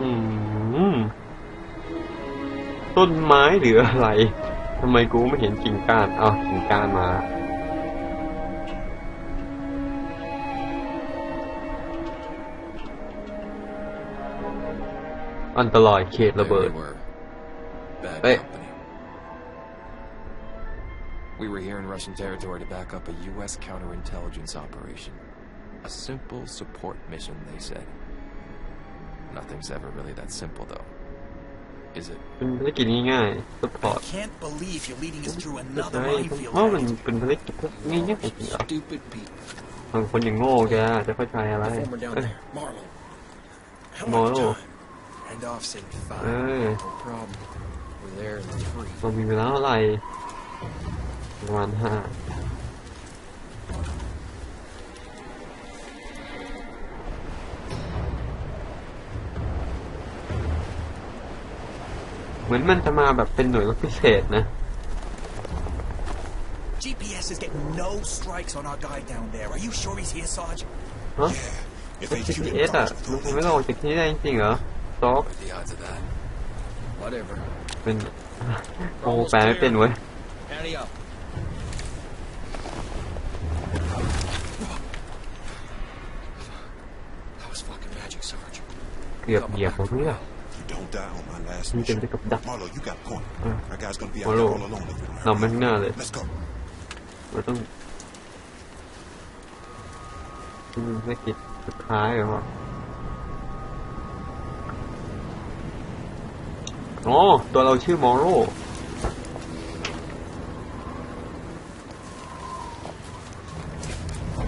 อืม ต้นไม้หรืออะไร ทำไมกูไม่เห็นกิ่งก้านเอากิ่งก้านมา อันตรายเขตระเบิด There they were. Bad Hey. company. We were here in Russian territory to back up a U.S. counterintelligence operation. A simple support mission, they said. Nothing's ever really that simple, though. Is it? เป็นภารกิจง่ายๆซัพพอร์ต I can't believe you're leading us through ใช่ another minefield. เพราะมัน Act. เป็นภารกิจง่ายๆจริงเหรอ Stupid people. บางคนอย่างโง่แกจะเข้าใจอะไร The former down เอ้ย there, Marlowe. How Marlowe. much time? And off in เอ five. อ No problem. We're there in three. เรามีเวลาเท่าไหร่ประมาณห้า เหมือนมันจะมาแบบเป็นหน่วยรบพิเศษนะ GPS is getting no strikes on our guy down there. Are you sure he's here, Sarge? ฮะ If แต่ HQ GPS didn't อะ promise to มัน throw ทำให้เราออกจากที่นี่ได้จริงๆเหรอซอฟ What are the odds of that? Whatever. เป็นโอ้แปลไม่เป็นเว้ย Howdy up. That was fucking magic, Sarge. เกือบเหยียบผมเนี่ย You don't die on my last You mission. can pick up that. Marlo, you got a point. Uh. Our guy's gonna be out Marlo. there all alone if we don't นำไป hurry. ข้างหน้าเลย Let's go. เราต้องอืมภารกิจสุดท้ายเหรออ๋อตัวเราชื่อมอโร่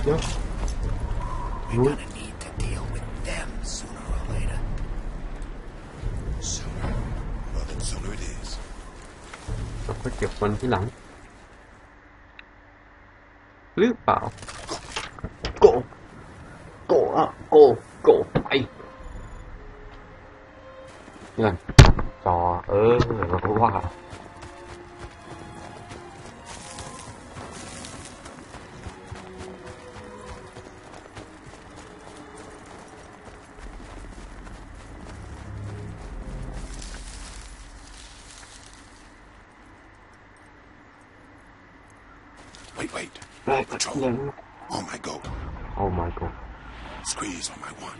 เดี๋ยว ค่อยเก็บวันที่หลัง หรือเปล่า โก โกอะโก โกไปนี่ก่อนจอเออเราก็ว่า Wait, wait. ได้ก็เที่ยง On my go. โอ้ my god Squeeze on my one.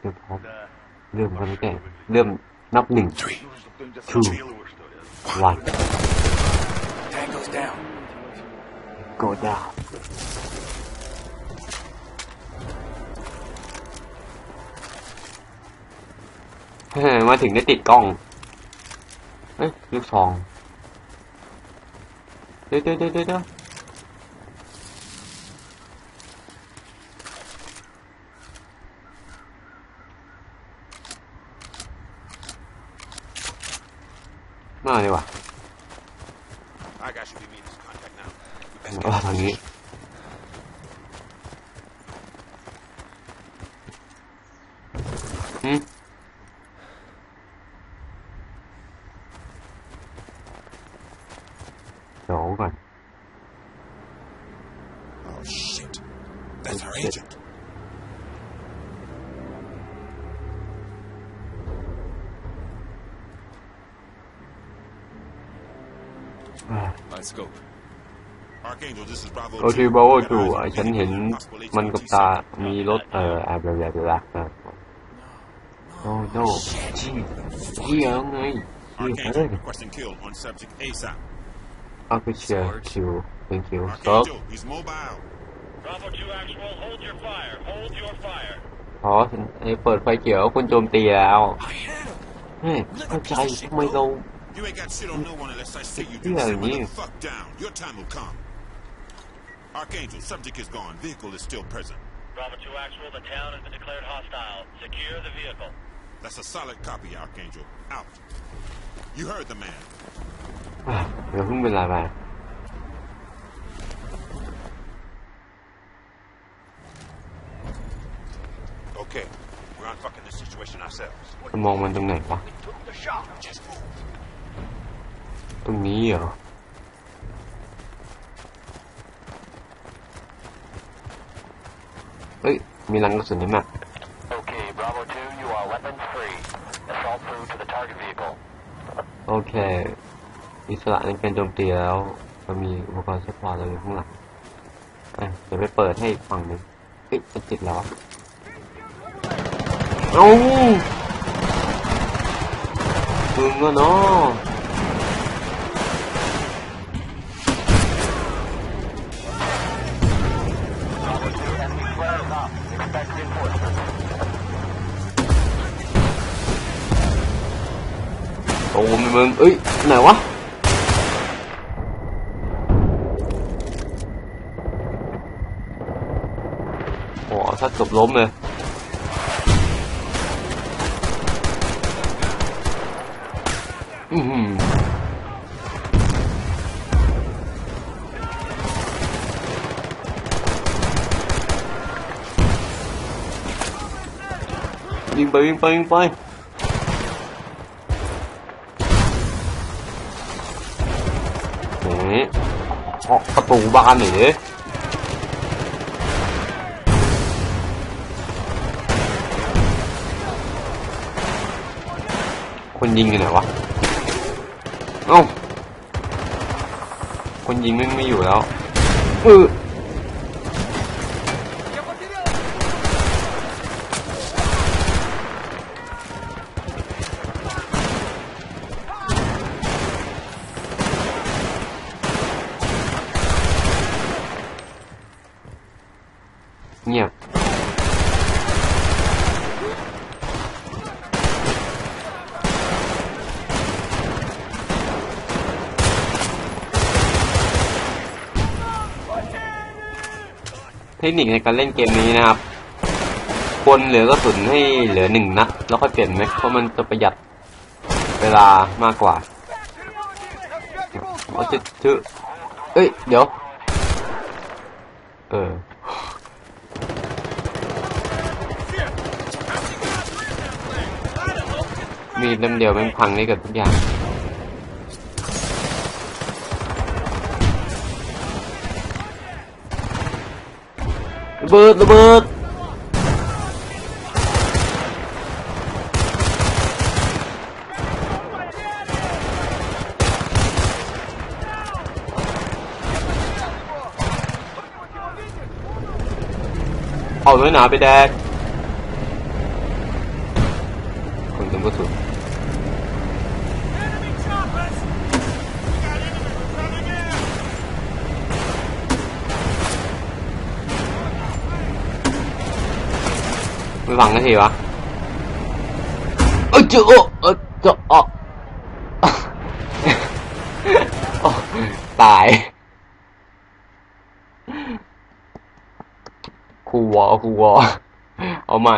เริ่มพร้อมเริ่มกันแก่เริ่มนับหนึ่ง Three. two one Tango's down. go down เฮ้ยมาถึงได้ติดกล้องเฮ้ยลูกซองเดี๋ยวเดี๋ยวเดี๋ยว มาดีกว่า Our guy should be meeting his contact now. We best อ๋อ get ทางนี้ อืมเดี๋ยวก่อน Oh shit. That's our shit. agent. Let's go. Archangel, this is Bravo. โอที two. บาว Got จู eyes on ฉันเห็น possible มันกับ HQ ตา secret. มีรถเอ่อแอบแบบแบบแบบแบบโอ้โนจีเฮียไงเฮียเอ้ Archangel ย requesting kill on subject ASAP. เอาไปเชียร์คิว thank you ซอฟ Archangel, he's mobile. Bravo 2 actual, hold your fire. Hold your fire. พอฉันไอ้เปิดไฟเขียวคุณโจมตีแล้ว I had him. เฮ้ยเข้าใจทำไมเรา You ain't got shit on no one unless I say you do. Sit the fuck down. Your time will come. Archangel, subject is gone. Vehicle is still present. Bravo 2 Actual, the town has been declared hostile. Secure the vehicle. That's a solid copy, Archangel. Out. You heard the man. Ah, giờ không biết. Okay, we're unfucking this situation ourselves. Một mình trong này quá. ตรงไหนวะ Took the shot. Just move. ตรงนี้เหรอเฮ้ย มีรังกระสุนนี่มา Okay, Bravo 2, you are weapons free. Assault through to the target vehicle. โอเค อิสระในการโจมตีแล้วเรามีอุปกรณ์ซัพพอร์ตเราอยู่ข้างหลังอะเดี๋ยวไปเปิดให้อีกฝั่งหนึ่งเฮ้ยมันติดแล้วอะเอ้ามึงก็เนาะ โอ้ยมึงเอ้ยไหนวะโอ้ถ้าเกือบล้มเลยอือหือวิ่งไปวิ่งไปวิ่งไป นี่เคาะประตูบ้านหน่อยดิคนยิงอยู่ไหนวะ เอ้า คนยิงไม่ไม่อยู่แล้วเออ เทคนิคในการเล่นเกมนี้นะครับควรเหลือกระสุนให้เหลือหนึ่งนัดแล้วค่อยเปลี่ยนแม็กเพราะมันจะประหยัดเวลามากกว่าเอาจะถือเอ้ย เดี๋ยว เออมีดเล่มเดียวแม่งพังได้เกับทุกอย่าง ระเบิดระเบิดเอาไว้หนาไปแดกคนเต็มกระสุน ไม่ฟังกันทีวะเอ้ยเจ้าเอ้ยเจ้าอ๋อโอ้ตายครูวอครูวอเอาใหม่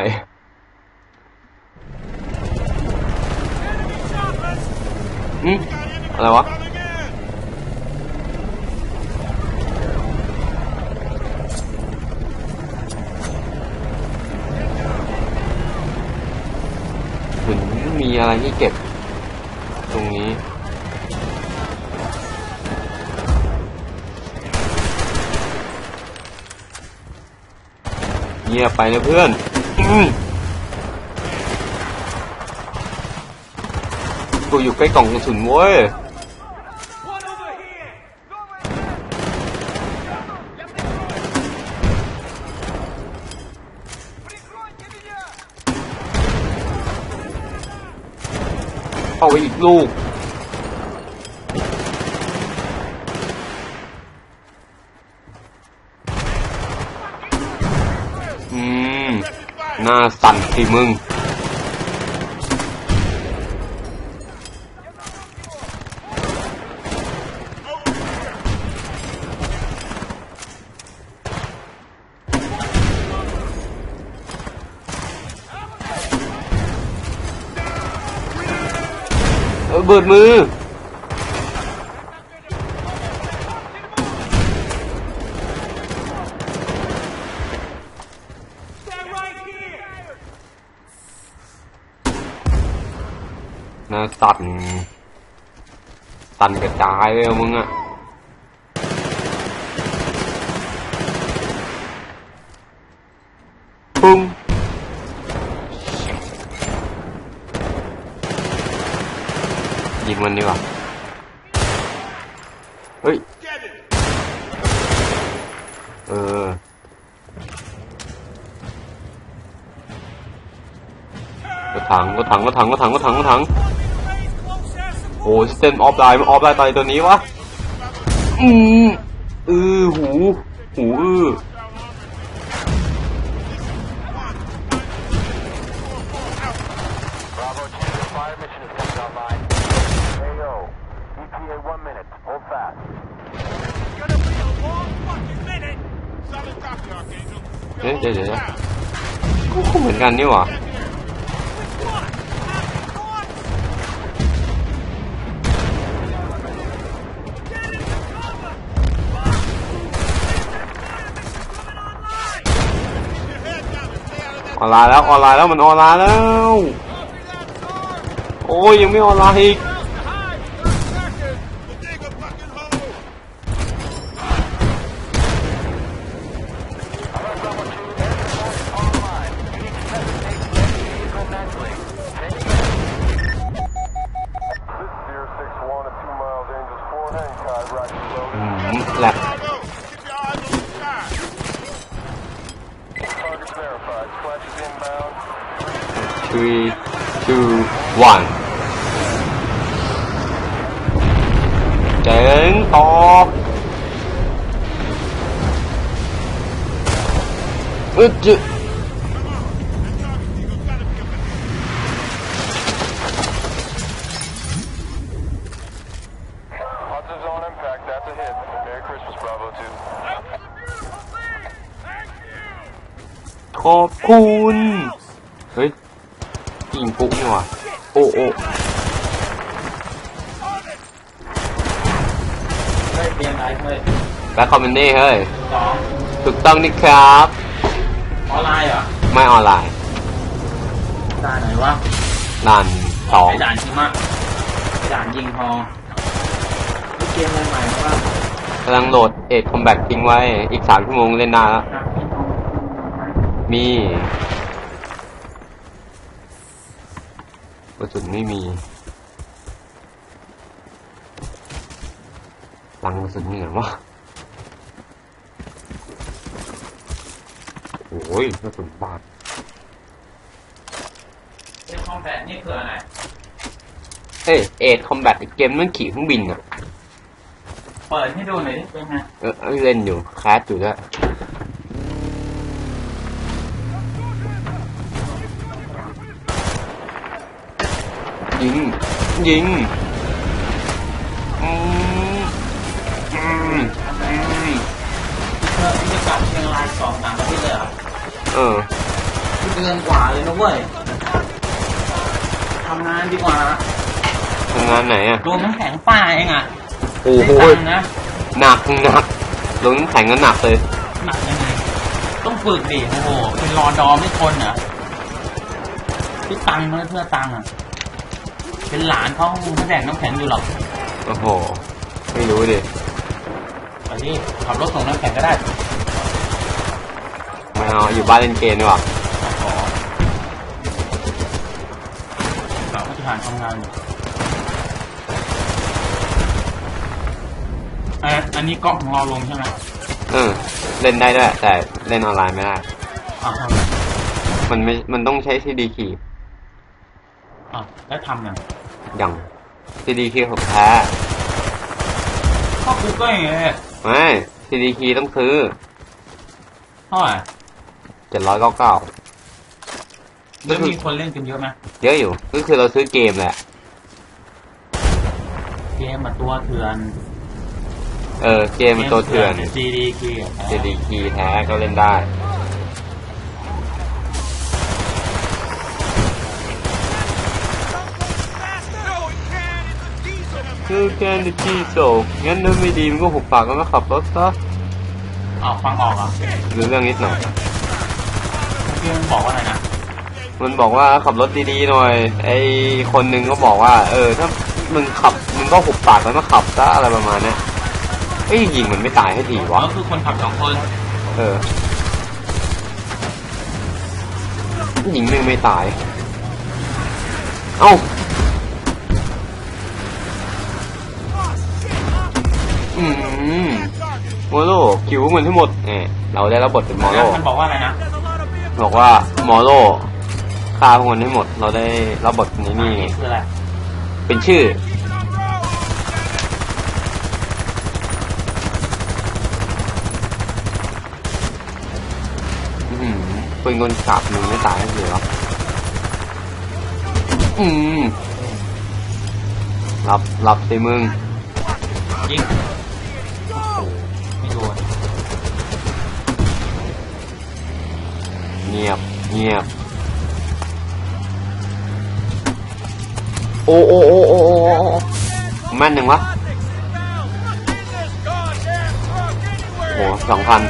อืมอะไรวะ มีอะไรที่เก็บ ตรงนี้ เงียบไปนะเพื่อนกูอยู่ใกล้กล่องกระสุนเว้ย เอาไปอีก ลูก อืม หน้าสั่นสิมึง เบิดมือน้าสั่นสั่นกระจายเลยมึงอะปุ้ง ยิง มันดีกว่า เฮ้ย เออ ก็ถังก็ถังก็ถังก็ถังก็ถังก็ถัง โอ้สเตนออฟไลน์มันออฟไลน์ตายตัวนี้วะ อืมอือหู หูอือ Bravo 2, the fire mission is coming online. AO, ETA one minute. Solid copy, Archangel. เอ๊ะเดี๋ยวเดี๋ยวเดี๋ยวก็เหมือนกันนี่หว่า ออนไลน์แล้วออนไลน์แล้วมันออนไลน์แล้ว โอ้ยยังไม่ออนไลน์อีก Dig a fucking hole! Zero six one at two miles, Angels four, hang tight, right below. อืมแหลก Bravo, keep your eyes on the sky. Targets verified. Splash is inbound. three two one เจ๋งต่ออึดจึ Hudson's on impact. That's a hit. Merry Christmas, Bravo two. ขอบคุณ เฮ้ยยิงปุ๊กนี่หว่าโอ้โอ้เฮ้ยเตรียมไลฟ์เฮ้ยแบ็คคอมเมนดี้เฮ้ย สองถูกต้องนี่ครับ ออนไลน์เหรอไม่ออนไลน์ด่านไหนวะด่านสองไอด่านชิมะไอด่านยิงพอนี่เกมอะไรใหม่วะกำลังโหลดเอ็ดคอมแบททิ้งไว้อีกสามชั่วโมงเล่นได้แล้วนะพี่ทอง มีกระสุนไม่มีลังกระสุนเหนือวะโอ้ยกระสุนบาดไอคอมแบทนี่คืออะไร เอ้ยเอ็ดคอมแบทเกมมันขี่เครื่องบินอะเปิดให้ดูหน่อยดิเป็นไงเออเอ้ยเล่นอยู่แคสอยู่ด้ว ยยิง ยิงอืมอืมอืมเธอที่จะกลับเชียงรายสองสามอาทิตย์เลยเหรอเออเดือนกว่าเลยนะเว้ยทำงานดีกว่าทำงานไหนอะรวมน้ำแข็งป้าเองอะโอ้โหได้ตังค์นะหนักหนักลงน้ำแข็งก็หนักเลยหนักยังไง ต้องฝึกดิโอ้โหเป็นรอดอไม่ทนเหรอพี่ตังค์น้อยเพื่อตังค์อะ เป็นหลานเขาเขาแดกน้ำแข็งอยู่หรอกโอ้โห ไม่รู้ดิไปที่ขับรถส่งน้ำแข็งก็ได้ไม่เอาอยู่บ้านเล่นเกมดีกว่าขอสาวผู้ทหารทำงานอยู่เอ่ออันนี้กล้องของเราลงใช่ไหมเออเล่นได้ด้วย แต่เล่นออนไลน์ไม่ได้อ่าทำไงมันไม่ มันต้องใช้ซีดีคีย์อะแล้วทำยัง อย่างซีดีคีย์ของแท้ก็กูก็อย่างเงี้ยไม่ซีดีคีย์ต้องซื้อเท่าไหร่เจ็ดร้อยเก้าเก้าแล้วมีคนเล่นกันเยอะไหมเยอะอยู่ ก็คือเราซื้อเกมแหละ เกมมาตัวเถื่อน เออ เกมมันตัวเถื่อนซีดีคีซีดีคีย์แท้ก็เล่นได้ คือแกนจีโซงั้นถ้าไม่ดีมันก็หุบปากแล้วก็ขับรถซะอ้าวฟังออกเหรอะหรือเรื่องนิดหน่อยเกมบอกว่าอะไรนะมันบอกว่าขับรถดีๆหน่อย ไอคนหนึ่งก็บอกว่า เออ ถ้ามึงขับมึงก็หุบปากแล้วก็ขับซะอะไรประมาณเนี้ยเอ้ยยิงมันไม่ตายให้ดีวะ ก็คือคนขับสองคนเออยิงแม่งไม่ตาย เอ้า อืมโมโลคิวมันทั้งหมดเออเราได้รับบทเป็นมอโลมันบอกว่าอะไรนะบอกว่ามอโลฆ่าพวกมันให้หมด เราได้รับบทในนี่ไงคืออะไรเป็นชื่ออืมปืนกลขาบมึงไม่ตายก็คือหรออืมรับรับสิมึงยิง เงียบ เงียบโอ้โอ้โอ้โอ้โอ้โอ้แม่นหนึ่งวะ โอ้โหสองพัน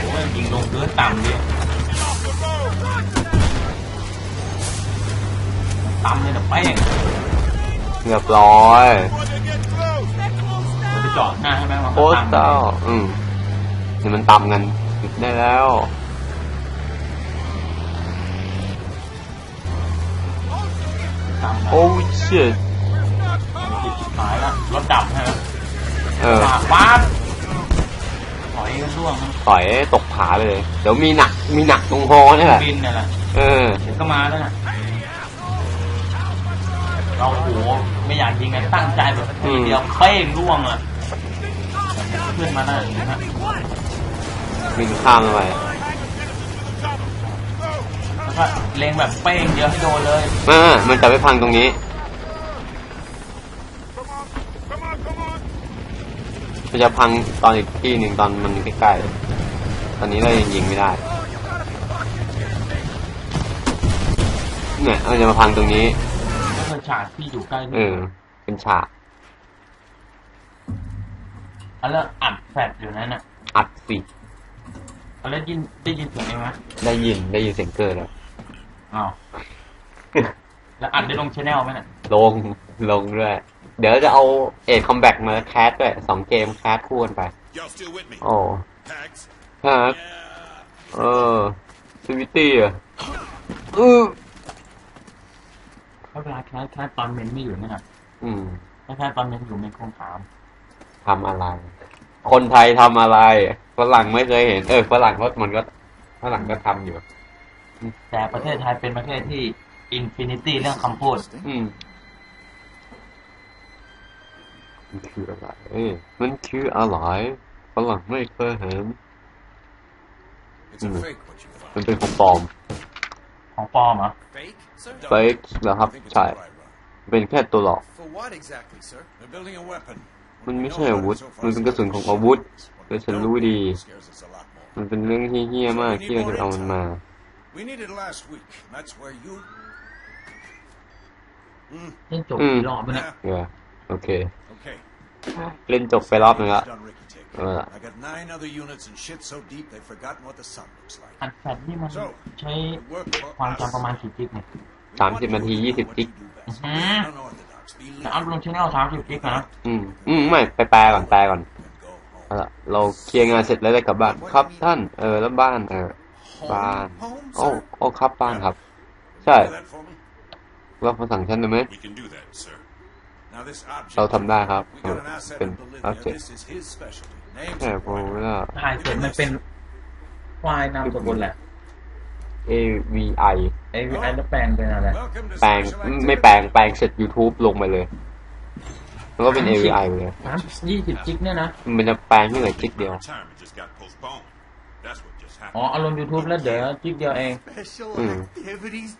โอ้ยยิงลงพื้นต่ำดิต่ำเลยนะแป้งเรียบร้อยเราไปเจาะหน้าให้ไหมว่าโคตรต่ำเศร้าอืมเดี๋ยวมันตำกัน หยุดได้แล้วต่ำนะโอ้ชิตจิตจิตหายแล้วรถดับใช่ไหมเออว้าบถอยกันร่วงนะต่อยตกผาไปเลย เดี๋ยวมีหนัก มีหนักตรงคอนี่แหละ บินเนี่ยแหละเออ เดี๋ยวก็มาแล้วนะเราโหไม่อยากยิงไงตั้งใจแบบทีเดียวเป้งร่วงอะเพื่อนมาได้เห็นไหม บินข้ามไปแล้วก็เล็งแบบเป้งเดียวให้โดนเลย มามันจะไปพังตรงนี้ มันจะพังตอนอีกที่หนึ่งตอนมันใกล้ๆ ตอนนี้เรายังยิงไม่ได้ เนี่ยมันจะมาพังตรงนี้แล้วก็ฉากที่อยู่ใกล้เออ เป็นฉาก แล้วอัดแฟลชอยู่นั่นน่ะอัดสิ แล้วยินได้ยินเสียงเองไหมได้ยินได้ยินเสียงเกิดแล้ว อ้าวแล้วอัดได้ลงชแนลไหมน่ะลงลงด้วย เดี๋ยวจะเอาเอ็ดคอมแบ็กมาแคสด้วยสองเกมแคสคู่กันไป Y'all still with me? โอ้ Pax? ฮะเออสวิตตี้อะเออเวลาแค่แค่ตอนเมนไม่อยู่นั่นน่ะอืมแค่แค่ตอนเมนอยู่เมนคงถาม ทำอะไร คนไทยทำอะไรฝรั่งไม่เคยเห็น เออฝรั่งก็มันก็ฝรั่งก็ทำอยู่ แต่ประเทศไทยเป็นประเทศที่อินฟินิตี้เรื่องคำพูด อืมมันคืออะไรเอ้ยมันคืออะไรฝรั่งไม่เคยเห็น It's a fake what you มัน found. เป็นของปลอม ของปลอมเหรอ Fake, sir? เฟกเหรอครับ I think it's ใช่ a dry run. เป็นแค่ตัวหลอก For what exactly, sir? They're building a weapon. มันไม่ใช่อาวุธ มันเป็นกระสุนของอาวุธแต่ฉันรู้ดี Scares us a lot more. มันเป็นเรื่องที่เฮี้ยมากที่เราจะเอามันมา We needed last week. and That's where you. เล่นจบอืมกี่รอบไปเนี่ยเออโอเค Okay. เล่นจบไปรอบนึงละ Done Ricky Take. Uh. I got nine other units and shit so deep they've forgotten what the sun looks like. อัดแฟลชนี่มันใช้ We work for ความ us. จำประมาณกี่กิกเนี่ยสามสิบนาทียี่สิบ What จิก you do best. Mhm. Unorthodox. Believe แต่อัพลงชแนลสามสิบกิกนะอืมอืมไม่ไปแปลก่อนแปลก่อน and go home. เอาละเราเคลียร์งานเสร็จแล้วได้กลับบ้านครับท่านเออแล้วบ้านเออบ้าน Home, โอ้ sir? โอ้ครับบ้านครับ ใช่ Do that for me? รับคำสั่งฉันได้ไหม We can do that, sir. Now this object. เราทำได้ครับ We got an asset เป็น in Bolivia. object This is his specialty. Name's แต่ผม Aguirre. ว่าถ่ายเสร็จมันเป็นไฟล์นามสกุลแหละ A V I ไอ้ไอ้แล้วแปลงเป็นอะไร Welcome to แปลง special ไม่ activity. แปลงแปลงเสร็จ YouTube ลงไปเลย แล้วก็เป็น A V I ไปเลยสามยี่สิบกิกเนี่ยนะ มันจะแปลงที่เหลือจิกเดียว Retirement just got postponed. That's what just อ๋อ happened. เอาลง YouTube แล้วเดี๋ยวจิกเดียวเอง Special Mm. Activities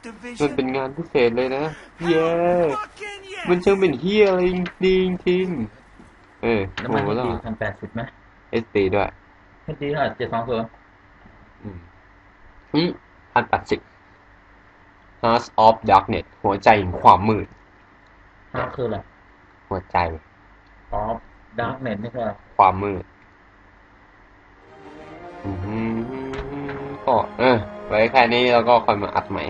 มันเป็น Division? งานพิเศษเลยนะ เย้ Fucking yes! มันช่างเป็นเฮียอะไรจริงจริงๆเออแล้วโอ้มันโหแล้วดีพันแปดสิบไหมเอสตีด้วย ไม่ดีเท่าไหร่เจ็ดสองศูนย์อืม อืมอันตัดสิบ Heart of Darkness หัวใจแห่งความมืดห้าคืออะไรหัวใจ ออฟดาร์กเน็ตนี่คืออะไรความมืดอืมก็เออ ไว้แค่นี้แล้วก็ค่อยมาอัดใหม่